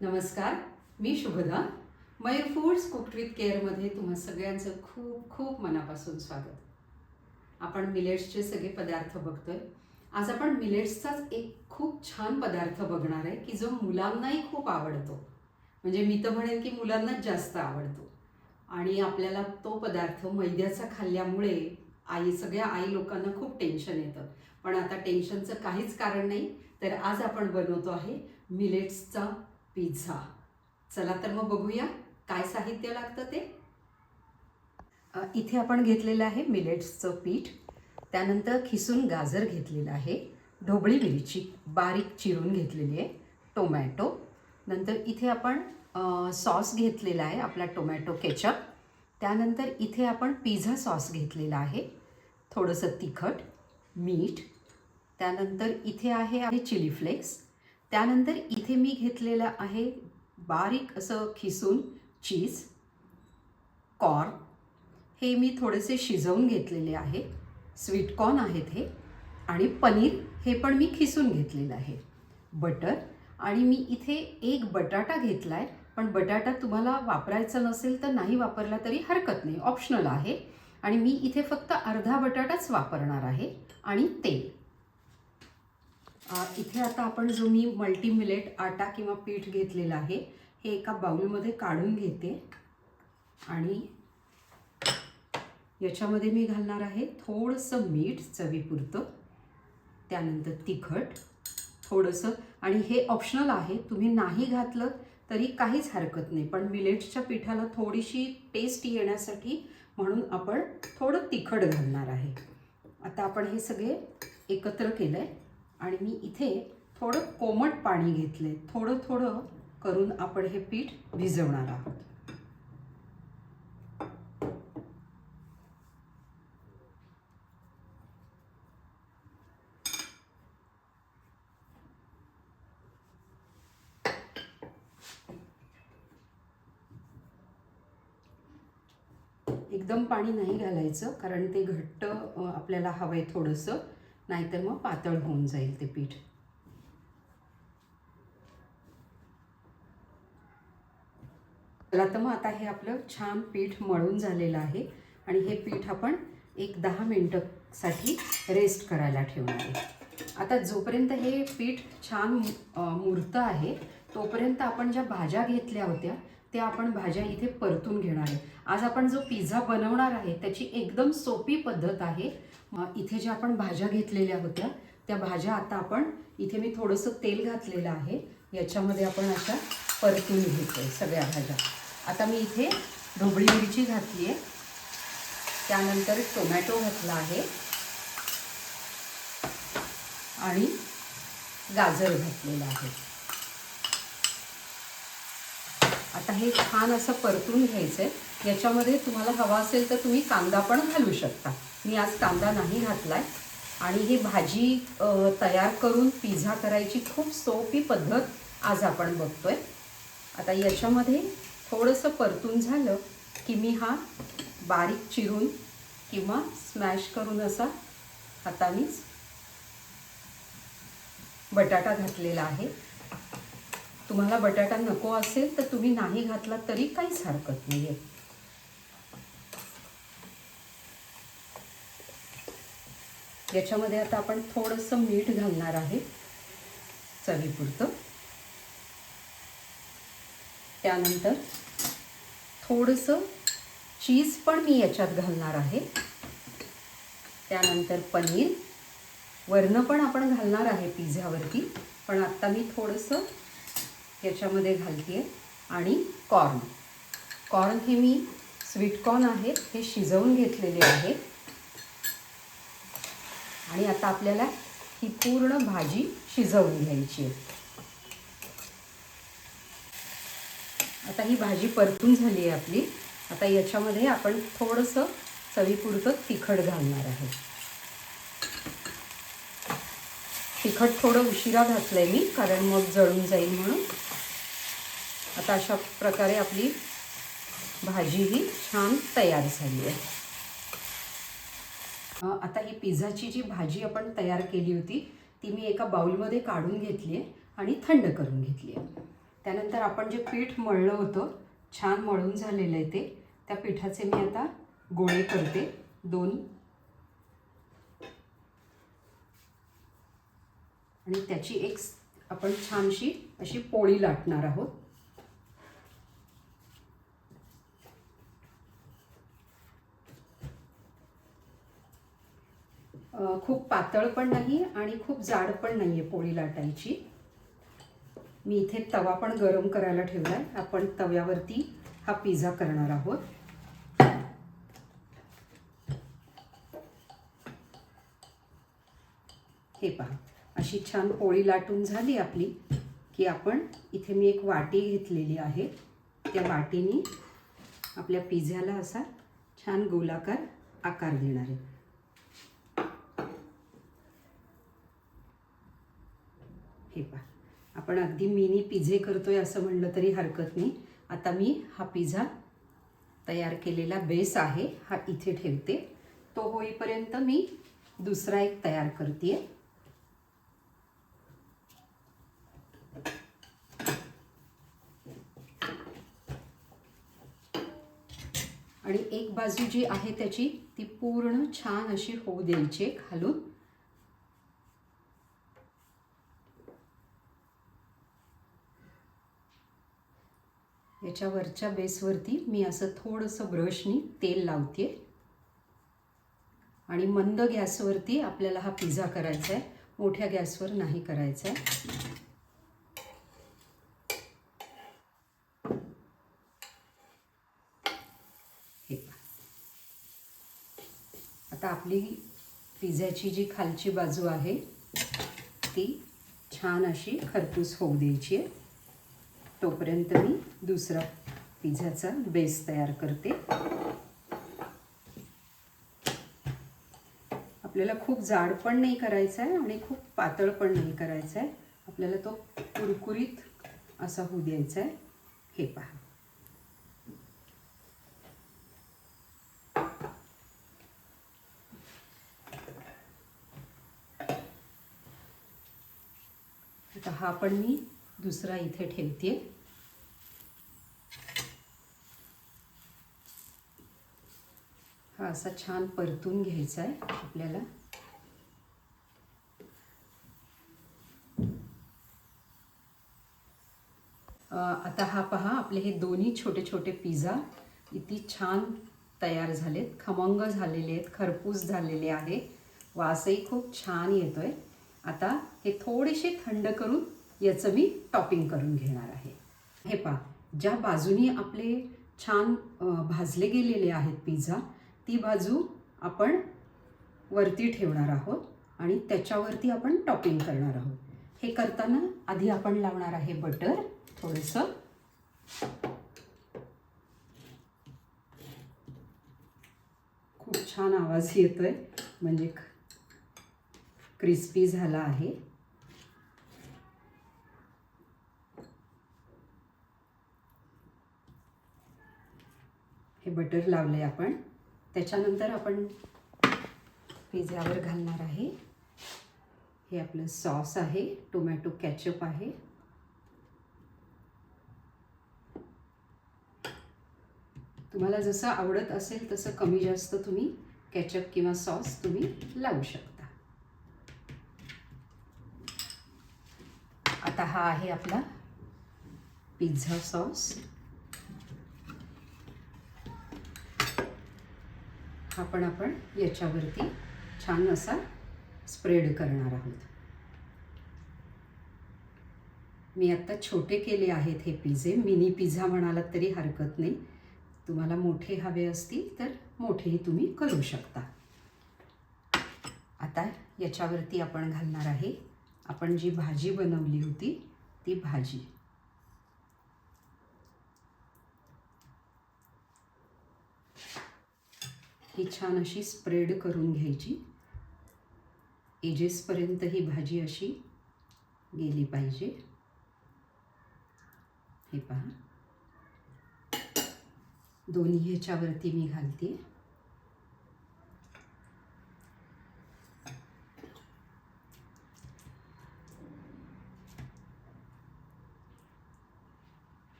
नमस्कार मी Shubhada. Mayur foods cooked with केअरमध्ये तुम्हा सगळ्यांचं खूप खूप मनापासून स्वागत. आपण मिलेट्सचे सगळे पदार्थ बघतोय. आज आपण मिलेट्सचाच एक खूप छान पदार्थ बघणार आहे की जो मुलांनाही खूप आवडतो. म्हणजे मी तर म्हणेन की मुलांनाच जास्त आवडतो. आणि आपल्याला तो पदार्थ मैद्याचा खाल्ल्यामुळे आई सगळ्या आई लोकांना खूप टेन्शन येतं. पण आता टेन्शनचं काहीच कारण नाही. तर आज आपण बनवतो आहे मिलेट्सचा पिझ्झा. चला तर मग बघूया काय साहित्य लागतं ते. इथे आपण घेतलेलं आहे मिलेट्सचं पीठ. त्यानंतर खिसून गाजर घेतलेलं आहे. ढोबळी मिरची बारीक चिरून घेतलेली आहे. टोमॅटो. नंतर इथे आपण सॉस घेतलेला आहे आपला टोमॅटो केचप. त्यानंतर इथे आपण पिझ्झा सॉस घेतलेला आहे. थोडंसं तिखट मीठ. त्यानंतर इथे आहे आहे चिली फ्लेक्स. त्यानंतर इथे मी घेतलेलं आहे बारीक असं खिसून चीज कॉर्न. हे मी थोडेसे शिजवून घेतलेले आहे. स्वीट कॉर्न आहेत हे. आणि पनीर हे पण मी खिसून घेतलेलं आहे. बटर. आणि मी इथे एक बटाटा घेतला आहे पण बटाटा तुम्हाला वापरायचा नसेल तर नाही वापरला तरी हरकत नाही. ऑप्शनल आहे. आणि मी इथे फक्त अर्धा बटाटाच वापरणार आहे. आणि तेल. इथे आता आपण जो मी मल्टीमिलेट आटा किंवा पीठ घेतलेलं आहे हे एका बाउलमध्ये काढून घेते. आणि याच्यामध्ये मी घालणार आहे थोडंसं मीठ चवीपुरतं त्यानंतर तिखट थोडंसं. आणि हे ऑप्शनल आहे तुम्ही नाही घातलं तरी काहीच हरकत नाही. पण मिलेट्सच्या पिठाला थोडीशी टेस्ट येण्यासाठी म्हणून आपण थोडं तिखट घालणार आहे. आता आपण हे सगळे एकत्र केलं आहे आणि मी इथे थोडं कोमट पाणी घेतले थोडं थोडं करून आपण हे पीठ भिजवणार आहोत. एकदम पाणी नाही घालायचं कारण ते घट्ट आपल्याला हवं आहे थोडंसं. नाहीतर मग पातळ होऊन जाईल ते पीठ. चला तर मग आता हे आपलं छान पीठ मळून झालेलं आहे आणि हे पीठ आपण एक दहा मिनटंसाठी रेस्ट करायला ठेवणार आहे. आता जोपर्यंत हे पीठ छान अ, मुरतं आहे तोपर्यंत आपण ज्या भाज्या घेतल्या होत्या त्या आपण भाज्या इथे परतून घेणार आहे. आज आपण जो पिझ्झा बनवणार आहे त्याची एकदम सोपी पद्धत आहे. इथे ज्या आपण भाज्या घेतलेल्या होत्या त्या भाज्या आता आपण इथे मी थोडंसं तेल घातलेलं आहे. याच्यामध्ये आपण अशा परतून घेतोय सगळ्या भाज्या. आता मी इथे ढोबळी मिरची घातली आहे. त्यानंतर टोमॅटो घातला आहे. आणि गाजर घातलेलं आहे. आता हे छान असं परतून घ्यायचं आहे याच्यामध्ये तुम्हाला हवा असेल तर तुम्ही कांदा पण घालू शकता. मी आज कांदा नाही घातलाय. आणि ही भाजी तयार करून पिझ्झा करायची खूप सोपी पद्धत आज आपण बघतोय. आता याच्यामध्ये थोडंसं परतून झालं की मी हा बारीक चिरून किंवा स्मॅश करून असा हातानेच बटाटा घातलेला आहे. तुम्हाला बटाटा नको असेल तर तुम्ही नाही घातला तरी काहीच हरकत नाही आहे याच्यामध्ये आता आपण थोडंसं मीठ घालणार आहे. चवीपुरतं त्यानंतर थोडंसं चीज पण मी याच्यात घालणार आहे. त्यानंतर पनीर. वरनं पण आपण घालणार आहे पिझ्यावरती. पण आत्ता मी थोडंसं याच्यामध्ये घालते आणि कॉर्न. कॉर्न हे मी स्वीट कॉर्न आहेत हे शिजवून घेतलेले आहे आणि आता आपल्याला ही पूर्ण भाजी शिजवून घ्यायची आहे. आता ही भाजी परतून झाली आहे आपली. आता याच्यामध्ये आपण थोडंसं चवीपुरतं तिखट घालणार आहे. तिखट थोडं उशिरा घातलं आहे मी कारण मग जळून जाईल म्हणून. आता अशा प्रकारे आपली भाजी ही छान तयार झाली आहे. आता ही पिझ्झाची जी भाजी आपण तयार केली होती ती मी एका बाउलमध्ये काढून घेतली आहे आणि थंड करून घेतली आहे. त्यानंतर आपण जे पीठ मळलं होतं छान मळून झालेलं आहे ते त्या पिठाचे मी आता गोळे करते. दोन. आणि त्याची एक आपण छानशी अशी पोळी लाटणार आहोत. खूप पातळ पण नाही आणि खूप जाड पण नाही आहे पोळी लाटायची. मी इथे तवा पण गरम करायला ठेवला आहे आपण तव्यावरती हा पिझ्झा करणार आहोत. हे पहा अशी छान पोळी लाटून झाली आपली की आपण इथे मी एक वाटी घेतलेली आहे. त्या वाटीने आपल्या पिझ्झ्याला असा छान गोलाकार आकार देणार आहे. हे पहा. आपण अगदी मिनी पिझे करतोय असं म्हणलं तरी हरकत नाही. आता मी हा पिझ्झा तयार केलेला बेस आहे हा इथे ठेवते. तो होईपर्यंत मी दुसरा एक तयार करते आणि एक बाजू जी आहे त्याची ती पूर्ण छान अशी होऊ द्यायची खालून घालून याच्या वरच्या बेसवरती मी असं थोडंसं ब्रशनी तेल लावते. आणि मंद गॅसवरती आपल्याला हा पिझ्झा करायचा आहे. मोठ्या गॅसवर नाही करायचा आहे. हे आता आपली पिझ्याची जी खालची बाजू आहे ती छान अशी खरपूस होऊ द्यायची आहे. तोपर्यंत मी दुसरा पिझ्झाचा बेस तयार करते. आपल्याला खूप जाड पण नाही करायचा आहे आणि खूप पातळ पण नाही करायचा आहे. आपल्याला तो कुरकुरीत असा होऊ द्यायचा आहे. हे पहा. आता हा पण मी दुसरा इथे ठेवते. हा असा छान परतून घ्यायचा आहे आपल्याला. आता हा पहा आपले हे दोन्ही छोटे छोटे पिझ्झा किती छान तयार झालेत. खमंग झालेले आहेत खरपूस झालेले आहे. वासही खूप छान येतोय. आता हे थोडेसे थंड करून याचं मी टॉपिंग करून घेणार आहे. हे पहा ज्या बाजूनी आपले छान भाजले गेलेले आहेत पिझ्झा ती बाजू आपण वरती ठेवणार आहोत आणि त्याच्यावरती आपण टॉपिंग करणार आहोत. हे करताना आधी आपण लावणार आहे बटर थोडंसं. खूप छान आवाज येतोय म्हणजे क्रिस्पी झाला आहे. हे बटर लावले आपण. त्याच्यानंतर आपण पिझ्झ्यावर घालणार आहे. हे आपलं सॉस आहे टोमॅटो कॅचअप आहे. तुम्हाला जसं आवडत असेल तसं कमी जास्त तुम्ही कॅचअप किंवा सॉस तुम्ही लावू शकता. आता हा आहे आपला पिझ्झा सॉस हा पण आपण याच्यावरती छान असा स्प्रेड करणार आहोत. मी आत्ता छोटे केले आहेत हे पिझे. मिनी पिझ्झा म्हणालात तरी हरकत नाही. तुम्हाला मोठे हवे असतील तर मोठेही तुम्ही करू शकता. आता याच्यावरती आपण घालणार आहे. आपण जी भाजी बनवली होती ती भाजी. ही छान अशी स्प्रेड करून घ्यायची. एजेसपर्यंत ही भाजी अशी गेली पाहिजे. हे पहा. दोन्ही ह्याच्यावरती मी घालते.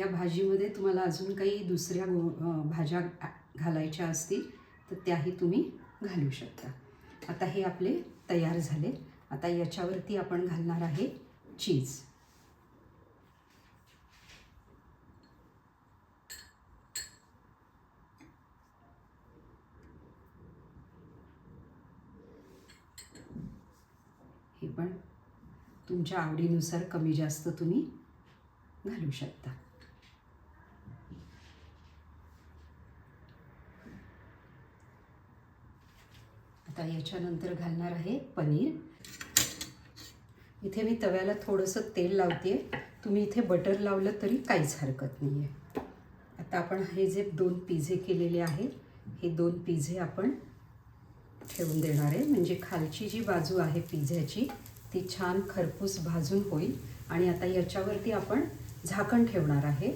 या भाजीमध्ये तुम्हाला अजून काही दुसऱ्या गो भाज्या घालायच्या असतील तर त्याही तुम्ही घालू शकता. आता हे आपले तयार झाले. आता याच्यावरती आपण घालणार आहे चीज. हे पण तुमच्या आवडीनुसार कमी जास्त तुम्ही घालू शकता. आता याच्यानंतर घालणार आहे पनीर. इथे मी तव्याला थोडंसं तेल लावते तुम्ही इथे बटर लावलं तरी काहीच हरकत नाही आहे आता आपण हे जे दोन पिझे केलेले आहेत हे दोन पिझे आपण ठेवून देणार आहे. म्हणजे खालची जी बाजू आहे पिझ्याची ती छान खरपूस भाजून होईल. आणि आता याच्यावरती आपण झाकण ठेवणार आहे.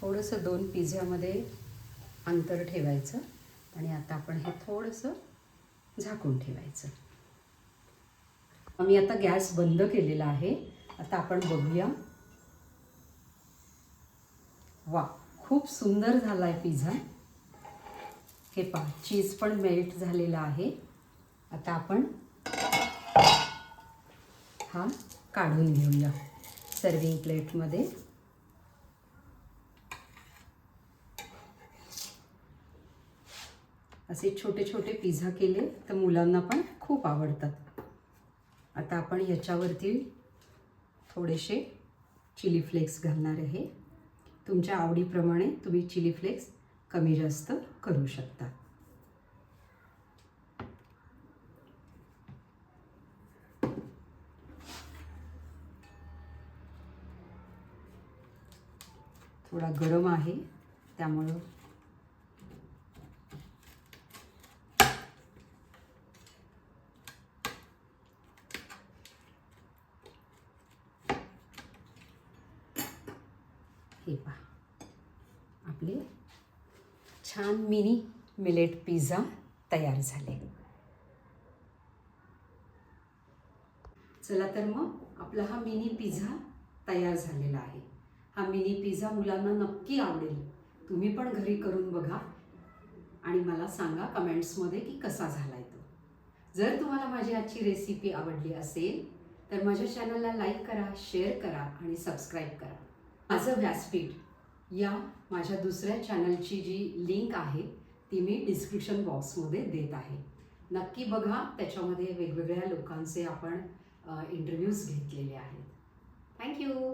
थोडंसं दोन पिझ्यामध्ये अंतर ठेवायचं. आणि आता आपण हे थोडंसं झाकून ठेवायचं. मी आता गॅस बंद केलेला आहे. आता आपण बघूया. वा खूप सुंदर झाला आहे पिझ्झा. हे पहा चीज पण मेल्ट झालेला आहे. आता आपण हा काढून घेऊया सर्विंग प्लेटमध्ये असे छोटे छोटे पिझ्झा केले तर मुलांना पण खूप आवडतात. आता आपण याच्यावरती थोडेसे चिली फ्लेक्स घालणार आहे. तुमच्या आवडीप्रमाणे तुम्ही चिली फ्लेक्स कमी जास्त करू शकता. थोडा गरम आहे त्यामुळं हे पहा. आपले छान मिनी मिलेट पिझ्झा तयार झाले. चला तर मग आपला हा मिनी पिझ्झा तयार झालेला आहे. हा मिनी पिझ्झा मुलांना नक्की आवडेल. तुम्ही पण घरी करून बघा आणि मला सांगा कमेंट्समध्ये की कसा झालाय तो. जर तुम्हाला माझी आजची रेसिपी आवडली असेल तर माझ्या चॅनलला लाईक करा शेअर करा आणि सबस्क्राईब करा. माझं व्यासपीठ या माझ्या दुसऱ्या चॅनलची जी लिंक आहे ती मी डिस्क्रिप्शन बॉक्समध्ये देत आहे. नक्की बघा त्याच्यामध्ये वेगवेगळ्या लोकांचे आपण इंटरव्ह्यूज घेतलेले आहेत. थँक्यू